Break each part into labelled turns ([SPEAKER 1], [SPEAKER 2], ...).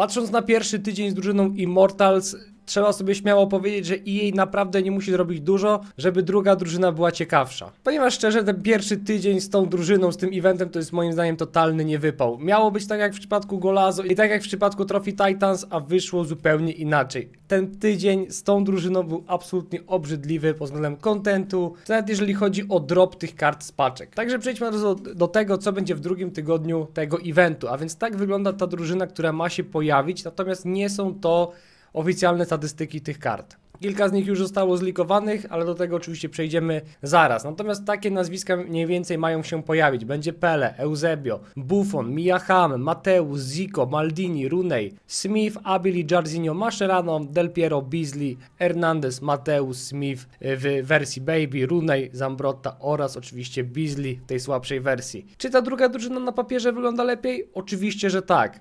[SPEAKER 1] Patrząc na pierwszy tydzień z drużyną Immortals, trzeba sobie śmiało powiedzieć, że EA naprawdę nie musi zrobić dużo, żeby druga drużyna była ciekawsza. Ponieważ szczerze, ten pierwszy tydzień z tą drużyną, z tym eventem, to jest moim zdaniem totalny niewypał. Miało być tak jak w przypadku Golazo i tak jak w przypadku Trophy Titans, a wyszło zupełnie inaczej. Ten tydzień z tą drużyną był absolutnie obrzydliwy pod względem kontentu, nawet jeżeli chodzi o drop tych kart z paczek. Także przejdźmy do, do tego, co będzie w drugim tygodniu tego eventu. A więc tak wygląda ta drużyna, która ma się pojawić, natomiast nie są to oficjalne statystyki tych kart. Kilka z nich już zostało zlikowanych, ale do tego oczywiście przejdziemy zaraz. Natomiast takie nazwiska mniej więcej mają się pojawić. Będzie Pele, Eusebio, Buffon, Miyaham, Mateusz, Zico, Maldini, Runej, Smith, Abili, Jarzinho, Mascherano, Del Piero, Beasley, Hernandez, Mateusz, Smith w wersji Baby, Runej, Zambrotta oraz oczywiście Beasley w tej słabszej wersji. Czy ta druga drużyna na papierze wygląda lepiej? Oczywiście, że tak.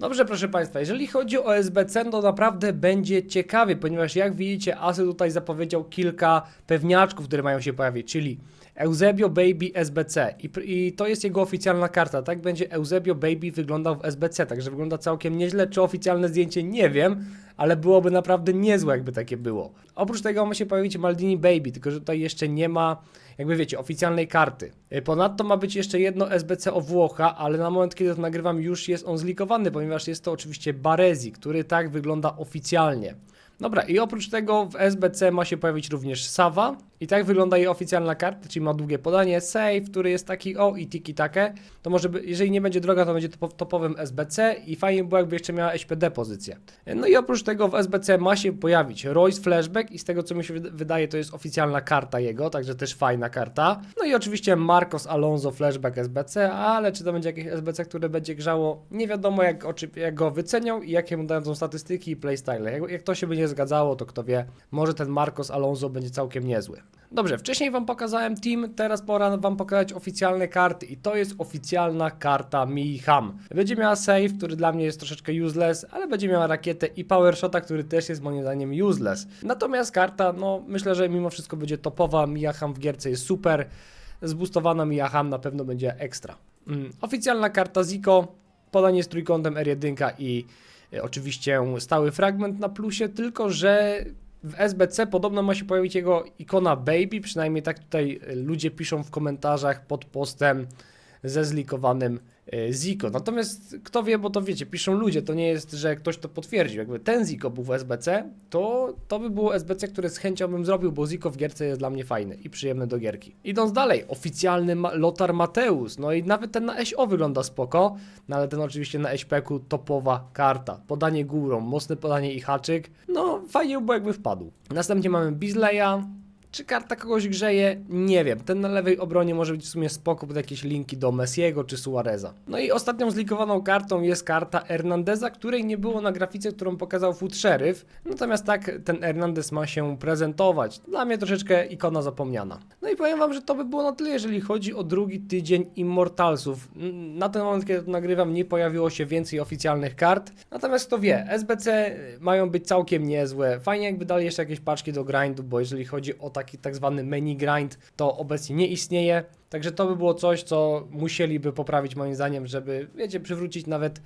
[SPEAKER 1] Dobrze, proszę Państwa, jeżeli chodzi o SBC, to naprawdę będzie ciekawie, ponieważ jak widzicie, Asy tutaj zapowiedział kilka pewniaczków, które mają się pojawić, czyli Eusebio Baby SBC I, i to jest jego oficjalna karta, tak będzie Eusebio Baby wyglądał w SBC, także wygląda całkiem nieźle, czy oficjalne zdjęcie nie wiem, ale byłoby naprawdę niezłe jakby takie było. Oprócz tego ma się pojawić Maldini Baby, tylko że tutaj jeszcze nie ma jakby wiecie, oficjalnej karty. Y, Ponadto ma być jeszcze jedno SBC o Włocha, ale na moment, kiedy to nagrywam, już jest on zlikowany, ponieważ jest to oczywiście Barezi, który tak wygląda oficjalnie. Dobra, i oprócz tego w SBC ma się pojawić również Sava. I tak wygląda jej oficjalna karta, czyli ma długie podanie, save, który jest taki o i tiki takie. To może by, jeżeli nie będzie droga, to będzie topo- topowym SBC i fajnie by było, jakby jeszcze miała SPD pozycję. No i oprócz tego w SBC ma się pojawić Royce Flashback i z tego co mi się wyd- wydaje, to jest oficjalna karta jego, także też fajna karta. No i oczywiście Marcos Alonso Flashback SBC, ale czy to będzie jakieś SBC, które będzie grzało, nie wiadomo jak, jak go wycenią i jakie mu dadzą statystyki i playstyle. Jak, jak to się by zgadzało, to kto wie, może ten Marcos Alonso będzie całkiem niezły. Dobrze, wcześniej Wam pokazałem team, teraz pora Wam pokazać oficjalne karty i to jest oficjalna karta Miham. Będzie miała save, który dla mnie jest troszeczkę useless, ale będzie miała rakietę i power shota, który też jest moim zdaniem useless. Natomiast karta, no myślę, że mimo wszystko będzie topowa, Miyaham w gierce jest super, zboostowana Miyaham na pewno będzie ekstra. Mm, oficjalna karta Zico, podanie z trójkątem R1 i oczywiście stały fragment na plusie, tylko że w SBC podobno ma się pojawić jego ikona Baby, przynajmniej tak tutaj e, ludzie piszą w komentarzach pod postem ze zlikowanym e, Zico. Natomiast kto wie, bo to wiecie, piszą ludzie, to nie jest, że ktoś to potwierdził. Jakby ten Zico był w SBC, to to by było SBC, które z chęcią bym zrobił, bo Zico w gierce jest dla mnie fajny i przyjemny do gierki. Idąc dalej, oficjalny Lotar Mateusz, no i nawet ten na SO wygląda spoko, no ale ten oczywiście na SPK topowa karta. Podanie górą, mocne podanie i haczyk, no fajnie by było jakby wpadł. Następnie mamy Bizleya, czy karta kogoś grzeje? Nie wiem. Ten na lewej obronie może być w sumie spoko pod jakieś linki do Messiego czy Suareza. No i ostatnią zlikowaną kartą jest karta Hernandeza, której nie było na grafice, którą pokazał Food Sheriff. Natomiast tak ten Hernandez ma się prezentować. Dla mnie troszeczkę ikona zapomniana. No i powiem wam, że to by było na tyle, jeżeli chodzi o drugi tydzień Immortalsów. Na ten moment, kiedy to nagrywam, nie pojawiło się więcej oficjalnych kart. Natomiast kto wie, SBC mają być całkiem niezłe. Fajnie jakby dali jeszcze jakieś paczki do grindu, bo jeżeli chodzi o taki tak zwany menu grind, to obecnie nie istnieje. Także to by było coś, co musieliby poprawić moim zdaniem, żeby, wiecie, przywrócić nawet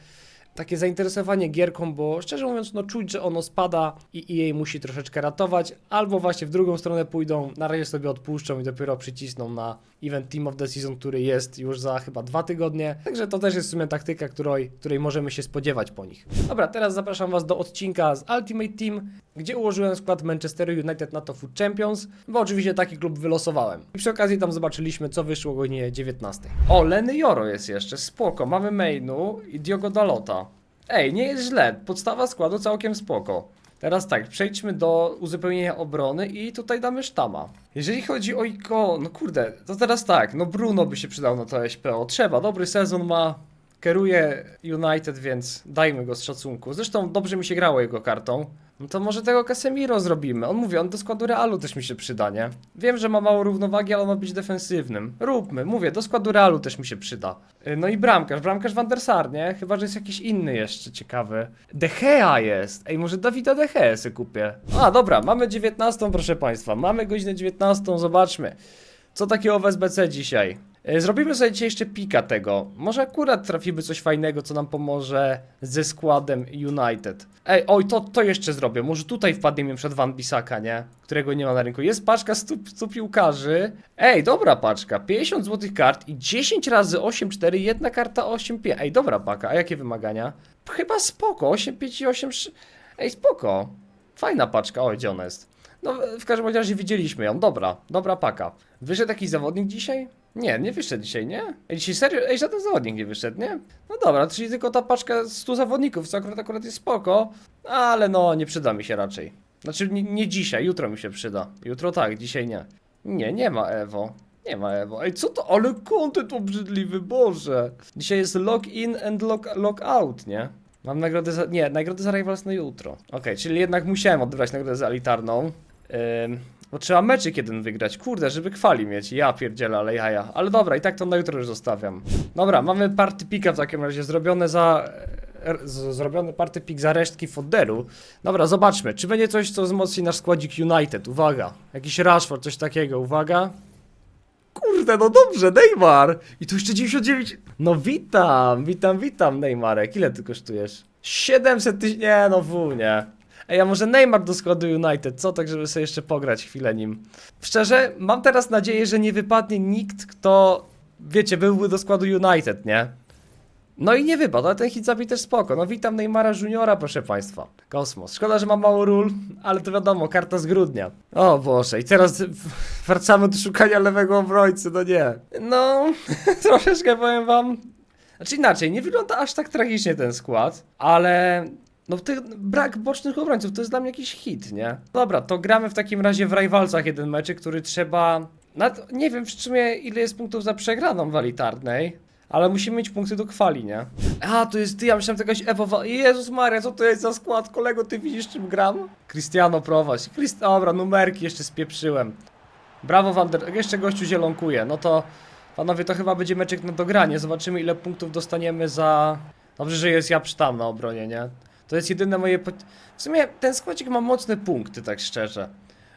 [SPEAKER 1] takie zainteresowanie gierką, bo szczerze mówiąc, no czuć, że ono spada i EA musi troszeczkę ratować, albo właśnie w drugą stronę pójdą, na razie sobie odpuszczą i dopiero przycisną na event Team of the Season, który jest już za chyba dwa tygodnie. Także to też jest w sumie taktyka, której, której możemy się spodziewać po nich. Dobra, teraz zapraszam Was do odcinka z Ultimate Team, gdzie ułożyłem skład Manchester United na to Food Champions, bo oczywiście taki klub wylosowałem. I przy okazji tam zobaczyliśmy, co wyszło o godzinie 19. O, Leny Joro jest jeszcze, spoko, mamy Mainu i Diogo Dalota. Ej, nie jest źle, podstawa składu całkiem spoko. Teraz tak, przejdźmy do uzupełnienia obrony i tutaj damy sztama. Jeżeli chodzi o Iko, no kurde, to teraz tak, no Bruno by się przydał na to SPO. Trzeba, dobry sezon ma, kieruje United, więc dajmy go z szacunku. Zresztą dobrze mi się grało jego kartą. No to może tego Casemiro zrobimy. On mówi, on do składu Realu też mi się przyda, nie? Wiem, że ma mało równowagi, ale on ma być defensywnym. Róbmy, mówię, do składu Realu też mi się przyda. Y, No i bramkarz, bramkarz Van der Sar, nie? Chyba, że jest jakiś inny jeszcze ciekawy. De Gea jest. Ej, może Dawida De Gea sobie kupię. A, dobra, mamy 19, proszę Państwa. Mamy godzinę 19, zobaczmy. Co takiego w SBC dzisiaj? E, Zrobimy sobie dzisiaj jeszcze pika tego. Może akurat trafimy coś fajnego, co nam pomoże ze składem United. Ej, oj, to, to jeszcze zrobię. Może tutaj wpadniemy przed Van Bisaka, nie? Którego nie ma na rynku. Jest paczka 100, 100 piłkarzy. Ej, dobra paczka. 50 złotych kart i 10 razy 8, 4, jedna karta 8, 5. Ej, dobra paka. A jakie wymagania? Chyba spoko. 8, 5 i 8, 3. Ej, spoko. Fajna paczka. Oj, gdzie ona jest? No, w każdym razie widzieliśmy ją. Dobra, dobra paka. Wyszedł jakiś zawodnik dzisiaj? Nie, nie wyszedł dzisiaj, nie? Ej, dzisiaj serio? Ej, żaden zawodnik nie wyszedł, nie? No dobra, czyli tylko ta paczka 100 zawodników, co akurat, akurat jest spoko, ale no, nie przyda mi się raczej. Znaczy, nie, nie dzisiaj, jutro mi się przyda. Jutro tak, dzisiaj nie. Nie, nie ma Ewo. Nie ma Ewo. Ej, co to? Ale content obrzydliwy, Boże. Dzisiaj jest log in and log, log out, nie? Mam nagrodę za... Nie, nagrodę za Rivals na jutro. Okej, czyli jednak musiałem odebrać nagrodę za elitarną. Ym, bo trzeba meczyk jeden wygrać. Kurde, żeby kwali mieć. Ja pierdzielę, ale jaja. Ale dobra, i tak to na jutro już zostawiam. Dobra, mamy party pika w takim razie zrobione za... e, Zrobiony party pik za resztki fodderu. Dobra, zobaczmy, czy będzie coś, co wzmocni nasz składzik United. Uwaga. Jakiś Rashford, coś takiego. Uwaga. Kurde, no dobrze, Neymar! I tu jeszcze 99. No witam, witam, witam, Neymarek. Ile ty kosztujesz? 700 tysięcy. Nie, no w nie. Ej, a może Neymar do składu United, co? Tak, żeby sobie jeszcze pograć chwilę nim. Szczerze, mam teraz nadzieję, że nie wypadnie nikt, kto, wiecie, byłby do składu United, nie? No i nie wypadł, ale ten hit zabij też spoko. No witam Neymara Juniora, proszę państwa. Kosmos. Szkoda, że mam mało ról, ale to wiadomo, karta z grudnia. O Boże, i teraz wracamy do szukania lewego obrońcy, no nie. No, troszeczkę powiem wam. Znaczy inaczej, nie wygląda aż tak tragicznie ten skład, ale no ty, brak bocznych obrońców to jest dla mnie jakiś hit, nie? Dobra, to gramy w takim razie w Rivalsach jeden mecz, który trzeba... Nad, nie wiem w sumie ile jest punktów za przegraną w elitarnej, ale musimy mieć punkty do kwali, nie? A, to jest ty, ja myślałem, to jakaś Ewo... Jezus Maria, co to jest za skład? Kolego, ty widzisz czym gram? Cristiano prowadź. Christ... Dobra, numerki jeszcze spieprzyłem. Brawo Wander, jeszcze gościu zielonkuje. No to panowie, to chyba będzie meczek na dogranie. Zobaczymy ile punktów dostaniemy za... Dobrze, że jest ja tam na obronie, nie? To jest jedyne moje... W sumie ten składzik ma mocne punkty, tak szczerze.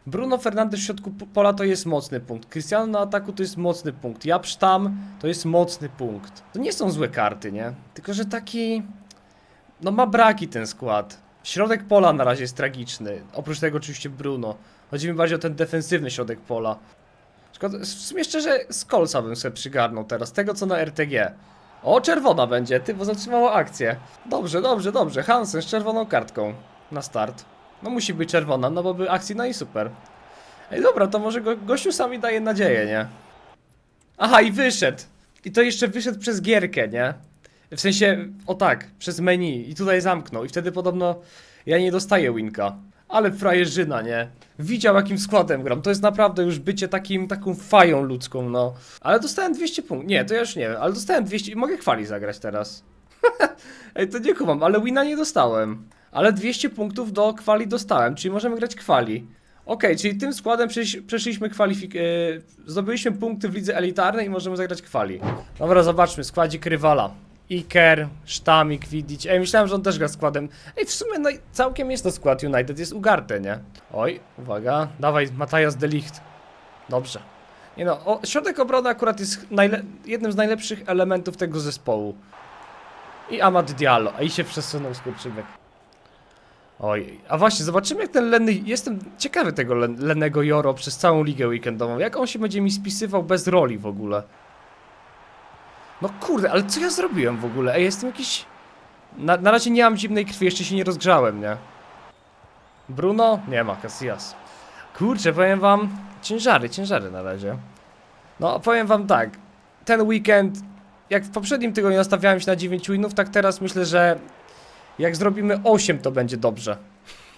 [SPEAKER 1] Bruno Fernandes w środku pola to jest mocny punkt. Cristiano na ataku to jest mocny punkt. Ja tam to jest mocny punkt. To nie są złe karty, nie? Tylko, że taki... No ma braki ten skład. Środek pola na razie jest tragiczny. Oprócz tego oczywiście Bruno. Chodzi mi bardziej o ten defensywny środek pola. W sumie szczerze, Skolsa bym sobie przygarnął teraz, tego co na RTG. O, czerwona będzie, ty, zatrzymała akcję. Dobrze, dobrze, dobrze, Hansen z czerwoną kartką na start. No musi być czerwona, no bo by akcji, no i super. Ej, dobra, to może go, gościu sami daje nadzieję, nie? Aha, i wyszedł. I to jeszcze wyszedł przez gierkę, nie? W sensie, o tak, przez menu i tutaj zamknął i wtedy podobno ja nie dostaję winka. Ale frajerzyna, nie? Widział jakim składem gram, to jest naprawdę już bycie takim, taką fają ludzką, no. Ale dostałem 200 punktów, nie, to ja już nie wiem, ale dostałem 200 i mogę chwali zagrać teraz. Ej, to nie kumam, ale wina nie dostałem. Ale 200 punktów do kwali dostałem, czyli możemy grać kwali. Okej, czyli tym składem przesz przeszliśmy kwalifik... Yy, zdobyliśmy punkty w lidze elitarnej i możemy zagrać kwali. Dobra, zobaczmy, składzik rywala. Iker, Sztamik, Widic. Ej, myślałem, że on też gra składem. Ej, w sumie no całkiem jest to skład United, jest ugarte, nie? Oj, uwaga, dawaj, Matthias de Ligt. Dobrze. Nie no, o, środek obrony akurat jest jednym z najlepszych elementów tego zespołu. I Amad Diallo, i się przesunął skurczybyk. Oj, a właśnie, zobaczymy jak ten Lenny, jestem ciekawy tego Len, Lennego Joro przez całą ligę weekendową, jak on się będzie mi spisywał bez roli w ogóle. No kurde, ale co ja zrobiłem w ogóle? Ej, jestem jakiś... Na, na razie nie mam zimnej krwi, jeszcze się nie rozgrzałem, nie? Bruno? Nie ma, Casillas. Kurczę, powiem wam, ciężary, ciężary na razie. No, powiem wam tak, ten weekend, jak w poprzednim tygodniu nastawiałem się na 9 winów, tak teraz myślę, że jak zrobimy 8, to będzie dobrze.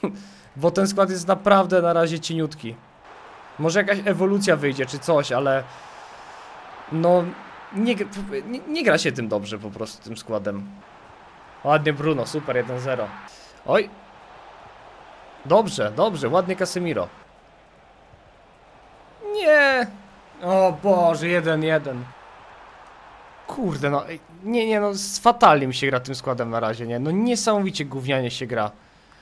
[SPEAKER 1] Bo ten skład jest naprawdę na razie cieniutki. Może jakaś ewolucja wyjdzie, czy coś, ale... No, nie, nie, nie gra się tym dobrze po prostu, tym składem. Ładnie Bruno, super, 1-0. Oj. Dobrze, dobrze, ładnie Casemiro. Nie. O Boże, 1-1. Kurde, no, nie, nie, no, fatalnie mi się gra tym składem na razie, nie? No niesamowicie gównianie się gra.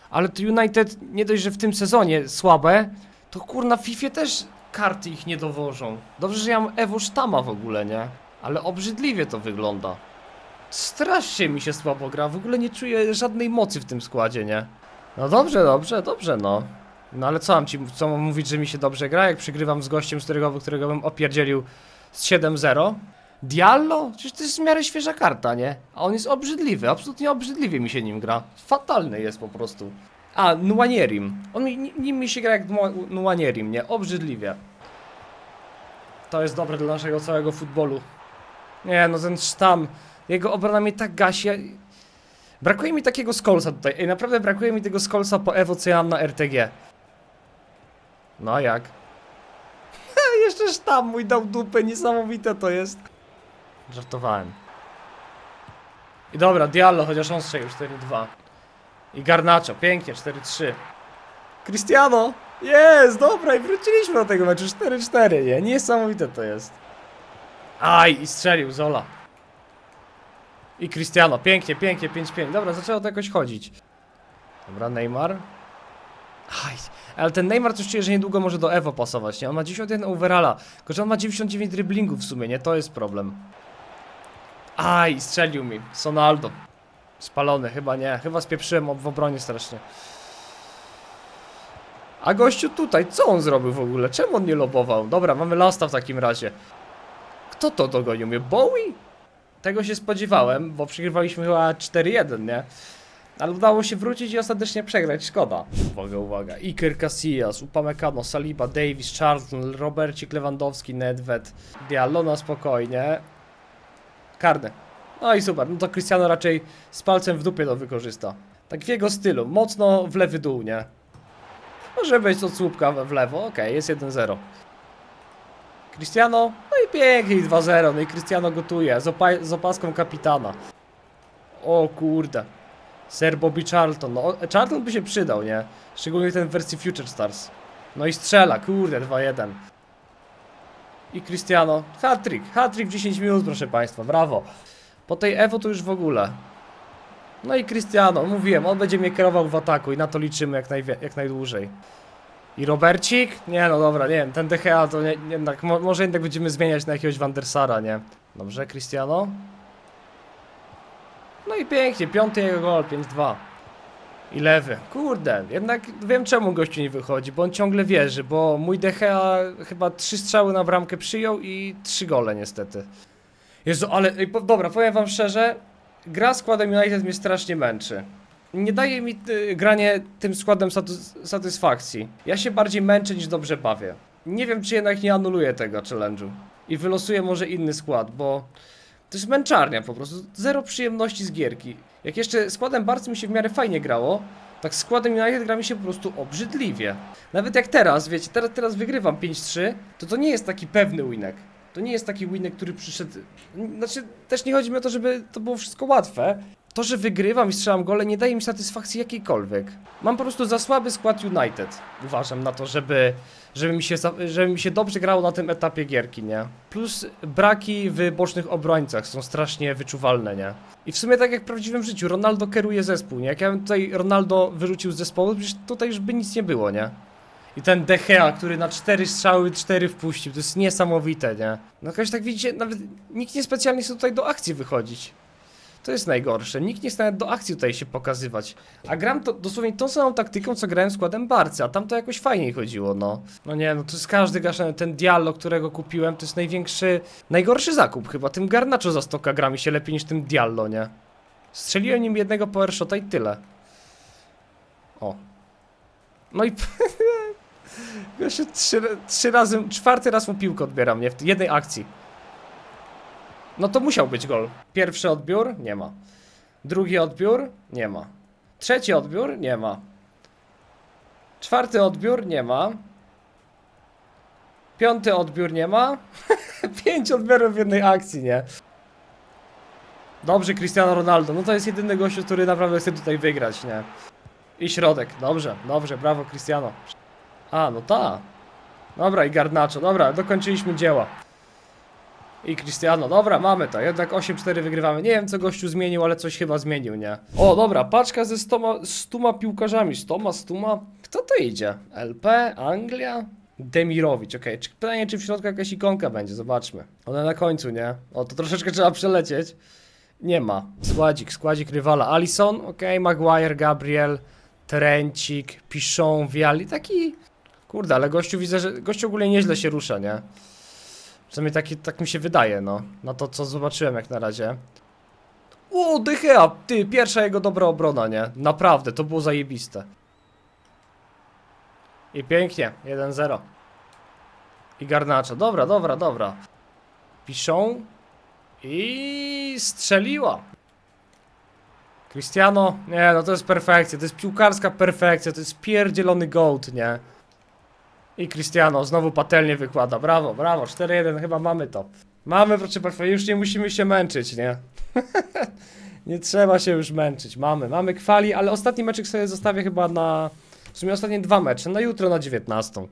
[SPEAKER 1] Ale to United, nie dość, że w tym sezonie słabe, to kurna w FIFA też karty ich nie dowożą. Dobrze, że ja mam Ewo Sztama w ogóle, nie? Ale obrzydliwie to wygląda. Strasznie mi się słabo gra, w ogóle nie czuję żadnej mocy w tym składzie, nie? No dobrze, dobrze, dobrze, no. No ale co mam ci, co mam mówić, że mi się dobrze gra, jak przegrywam z gościem, z którego, którego bym opierdzielił z 7-0? Diallo? Przecież to jest w miarę świeża karta, nie? A on jest obrzydliwy, absolutnie obrzydliwie mi się nim gra. Fatalny jest po prostu. A, Nuanierim. On nim mi się gra jak Nua- Nuanierim, nie? Obrzydliwie. To jest dobre dla naszego całego futbolu. Nie, no ten sztam, jego obrona mnie tak gasi. Brakuje mi takiego skolsa tutaj. Ej, naprawdę brakuje mi tego skolsa po Evo, co ja mam na RTG. No jak? Jeszcze sztam mój dał dupę, niesamowite to jest. Żartowałem. I dobra, Diallo, chociaż on strzelił 4-2. I Garnacho, pięknie, 4-3. Cristiano! Jest, dobra, i wróciliśmy do tego meczu 4-4, nie? Niesamowite to jest. Aj, i strzelił Zola. I Cristiano, pięknie, pięknie, 5-5. Dobra, zaczęło to jakoś chodzić. Dobra, Neymar. Aj, ale ten Neymar coś czuję, że niedługo może do Evo pasować, nie? On ma 91 overalla, tylko że on ma 99 driblingów w sumie, nie? To jest problem. Aj, strzelił mi. Sonaldo. Spalony, chyba nie. Chyba spieprzyłem w obronie strasznie. A gościu tutaj, co on zrobił w ogóle? Czemu on nie lobował? Dobra, mamy lasta w takim razie. Kto to dogonił mnie? Bowie? Tego się spodziewałem, bo przegrywaliśmy chyba 4-1, nie? Ale udało się wrócić i ostatecznie przegrać, szkoda. Uwaga, uwaga. Iker Casillas, Upamecano, Saliba, Davis, Charlton, Robercik, Lewandowski, Nedved, Diallo na spokojnie. Karny. No i super, no to Cristiano raczej z palcem w dupie to wykorzysta. Tak w jego stylu, mocno w lewy dół, nie? Może być od słupka w lewo, okej, jest 1-0. Cristiano, no pięknie, i 2-0, no i Cristiano gotuje, z, opa- z opaską kapitana. O kurde. Sir Bobby Charlton, no Charlton by się przydał, nie? Szczególnie ten w wersji Future Stars. No i strzela, kurde, 2-1. I Cristiano, hat-trick, hat-trick w 10 minut, proszę Państwa, brawo. Po tej Evo to już w ogóle. No i Cristiano, mówiłem, on będzie mnie kierował w ataku i na to liczymy jak, jak najdłużej. I Robercik? Nie no dobra, nie wiem, ten DHA to nie, jednak, mo, może jednak będziemy zmieniać na jakiegoś Wandersara, nie? Dobrze, Cristiano? No i pięknie, piąty jego gol, 5-2. I lewy. Kurde, jednak wiem czemu gościu nie wychodzi, bo on ciągle wierzy, bo mój DHA chyba trzy strzały na bramkę przyjął i trzy gole niestety. Jezu, ale dobra, powiem wam szczerze, gra składem United mnie strasznie męczy. Nie daje mi y, granie tym składem satys satysfakcji. Ja się bardziej męczę niż dobrze bawię. Nie wiem, czy jednak nie anuluję tego challenge'u. I wylosuję może inny skład, bo to jest męczarnia po prostu. Zero przyjemności z gierki. Jak jeszcze składem Barcy mi się w miarę fajnie grało, tak składem United gra mi się po prostu obrzydliwie. Nawet jak teraz, wiecie, teraz, teraz wygrywam 5-3, to to nie jest taki pewny winek. To nie jest taki winek, który przyszedł. Znaczy, też nie chodzi mi o to, żeby to było wszystko łatwe. To, że wygrywam i strzelam gole, nie daje mi satysfakcji jakiejkolwiek. Mam po prostu za słaby skład United. Uważam na to, żeby, żeby, mi się, żeby mi się dobrze grało na tym etapie gierki, nie? Plus braki w bocznych obrońcach są strasznie wyczuwalne, nie? I w sumie tak jak w prawdziwym życiu, Ronaldo kieruje zespół, nie? Jak ja bym tutaj Ronaldo wyrzucił z zespołu, przecież tutaj już by nic nie było, nie? I ten De Gea, który na cztery strzały, cztery wpuścił, to jest niesamowite, nie? No jakoś tak widzicie, nawet nikt niespecjalnie chce tutaj do akcji wychodzić. To jest najgorsze. Nikt nie chce nawet do akcji tutaj się pokazywać. A gram to dosłownie tą samą taktyką, co grałem składem Barcy, a tam to jakoś fajniej chodziło, no. No nie, no to jest każdy gaszany. Ten Diallo, którego kupiłem, to jest największy, najgorszy zakup chyba. Tym Garnacho za stoka gra mi się lepiej niż tym Diallo, nie? Strzeliłem nim jednego power shota i tyle. O. No i... Jeszcze trzy, trzy razy, czwarty raz mu piłkę odbieram, nie? W jednej akcji. No to musiał być gol. Pierwszy odbiór? Nie ma. Drugi odbiór? Nie ma. Trzeci odbiór? Nie ma. Czwarty odbiór? Nie ma. Piąty odbiór? Nie ma. Pięć odbiorów w jednej akcji, nie? Dobrze, Cristiano Ronaldo. No to jest jedyny gościu, który naprawdę chce tutaj wygrać, nie? I środek. Dobrze, dobrze, brawo Cristiano. A, no ta. Dobra, i Garnacho. Dobra, dokończyliśmy dzieła. I Cristiano, dobra, mamy to. Jednak 8-4 wygrywamy. Nie wiem, co gościu zmienił, ale coś chyba zmienił, nie? O, dobra, paczka ze stoma, stuma piłkarzami. Stoma, stuma. Kto to idzie? LP? Anglia? Demirowicz, okej. Czy Pytanie, czy w środku jakaś ikonka będzie, zobaczmy. Ona na końcu, nie? O, to troszeczkę trzeba przelecieć. Nie ma. Składzik, składzik rywala. Alison, okej, Maguire, Gabriel, Trencik, Piszą, Viali, taki... Kurde, ale gościu widzę, że gościu ogólnie nieźle się rusza, nie? Przynajmniej taki, tak mi się wydaje, no. Na to, co zobaczyłem jak na razie. O, Dychea! Ty, pierwsza jego dobra obrona, nie? Naprawdę, to było zajebiste. I pięknie, 1-0. I Garnaczo, dobra, dobra, dobra. Piszą. I strzeliła. Cristiano, nie, no to jest perfekcja, to jest piłkarska perfekcja, to jest pierdzielony gołd, nie? I Cristiano znowu patelnie wykłada, brawo, brawo, 4-1, chyba mamy to. Mamy, proszę Państwa, już nie musimy się męczyć, nie? nie trzeba się już męczyć, mamy, mamy kwali, ale ostatni meczek sobie zostawię chyba na... W sumie ostatnie dwa mecze, na jutro na 19.